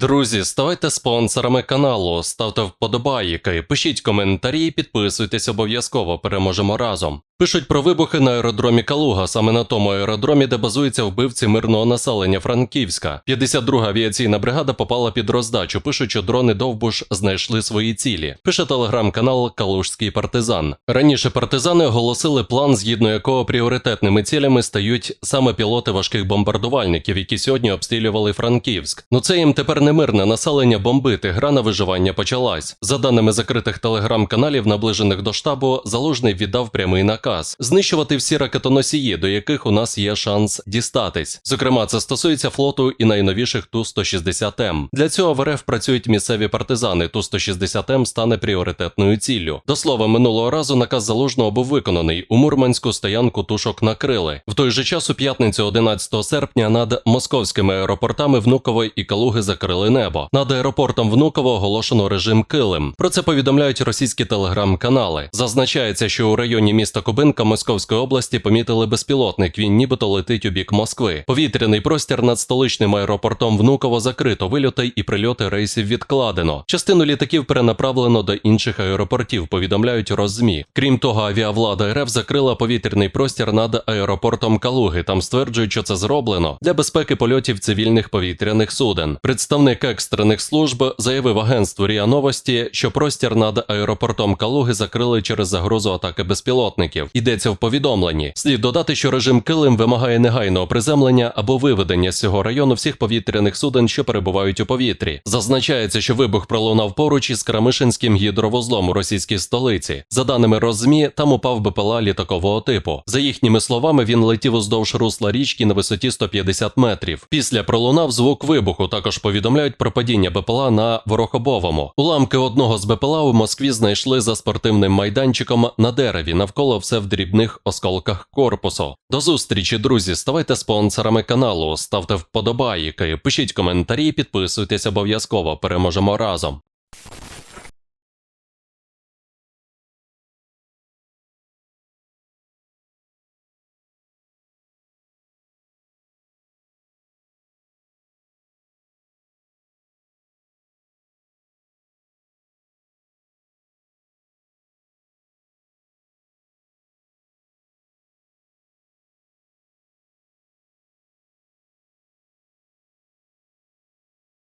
Друзі, ставайте спонсорами каналу, ставте вподобайки, пишіть коментарі, і підписуйтесь обов'язково. Переможемо разом. Пишуть про вибухи на аеродромі Калуга, саме на тому аеродромі, де базуються вбивці мирного населення Франківська. 52-га авіаційна бригада попала під роздачу. Пишуть, що дрони Довбуш знайшли свої цілі. Пише телеграм-канал Калужський партизан. Раніше партизани оголосили план, згідно якого пріоритетними цілями стають саме пілоти важких бомбардувальників, які сьогодні обстрілювали Франківськ. Ну це їм тепер не мирне населення бомбити. Гра на виживання почалась. За даними закритих телеграм-каналів, наближених до штабу, залужний віддав прямий наказ знищувати всі ракетоносії, до яких у нас є шанс дістатись. Зокрема, це стосується флоту і найновіших Ту-160М. Для цього в РФ працюють місцеві партизани. Ту-160М стане пріоритетною ціллю. До слова, минулого разу наказ залужного був виконаний. У Мурманську стоянку тушок накрили. В той же час у п'ятницю, 11 серпня, над московськими аеропортами Внуково і Калуги закрили небо. Над аеропортом Внуково оголошено режим Килим. Про це повідомляють російські телеграм-канали. Зазначається, що у районі міста Кубинка Московської області помітили безпілотник. Він нібито летить у бік Москви. Повітряний простір над столичним аеропортом Внуково закрито. Вильоти і прильоти рейсів відкладено. Частину літаків перенаправлено до інших аеропортів. Повідомляють Роззмі. Крім того, авіавлада РФ закрила повітряний простір над аеропортом Калуги. Там стверджують, що це зроблено для безпеки польотів цивільних повітряних суден. Представник екстрених служб заявив агентству РІА Новості, що простір над аеропортом Калуги закрили через загрозу атаки безпілотників. Йдеться в повідомленні. Слід додати, що режим Килим вимагає негайного приземлення або виведення з цього району всіх повітряних суден, що перебувають у повітрі. Зазначається, що вибух пролунав поруч із Крамишинським гідровузлом у російській столиці. За даними Розмі, там упав БПЛА літакового типу. За їхніми словами, він летів уздовж русла річки на висоті 150 метрів. Після пролунав звук вибуху. Також повідомляють про падіння БПЛА на Ворохобовому. Уламки одного з БПЛА у Москві знайшли за спортивним майданчиком на дереві. Навколо все в дрібних осколках корпусу. До зустрічі, друзі. Ставайте спонсорами каналу, ставте вподобайки, пишіть коментарі, підписуйтесь обов'язково. Переможемо разом.